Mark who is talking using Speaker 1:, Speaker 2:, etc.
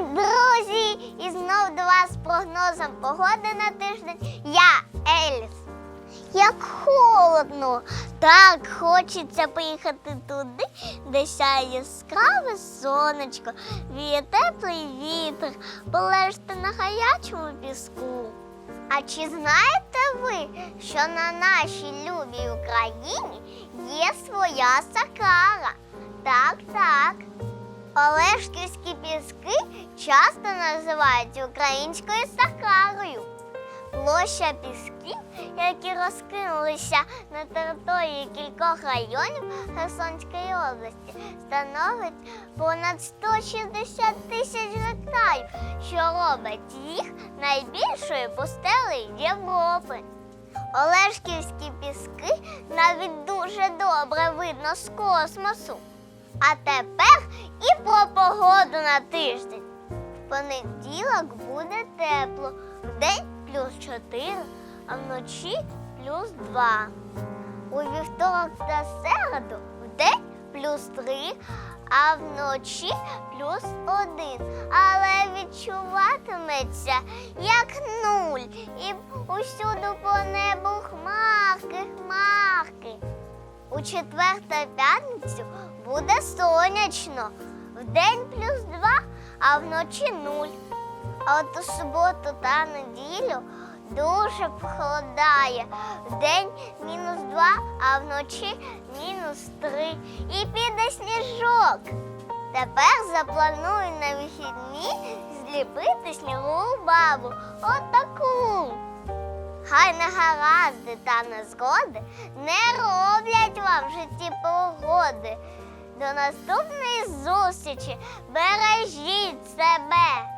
Speaker 1: Друзі! І знов до вас з прогнозом погоди на тиждень. Я Еліс. Як холодно, так хочеться поїхати туди, де сяє яскраве сонечко, віє теплий вітер, полежати на гарячому піску. А чи знаєте ви, що на нашій любій Україні є своя сакара? Так, так. Олешківські піски часто називають українською сакарою. Площа пісків, які розкинулися на території кількох районів Херсонської області, становить понад 160 тисяч гектарів, що робить їх найбільшою пустелею Європи. Олешківські піски навіть дуже добре видно з космосу. А тепер і про погоду на тиждень. Понеділок буде тепло, вдень плюс 4, а вночі плюс 2. У вівторок та середу вдень плюс 3, а вночі плюс 1. Але відчуватиметься як нуль. І усюди по небу хмарки, хмарки. У четвер та п'ятницю буде сонячно. Вдень плюс 2, а вночі нуль. А от у суботу та неділю дуже похолодає. Вдень мінус 2, а вночі мінус 3. І піде сніжок. Тепер запланую на вихідні зліпити снігову бабу. Отаку. Хай негаразди та незгоди не роблять вам в житті погоди. До наступної зустрічі бережіть себе!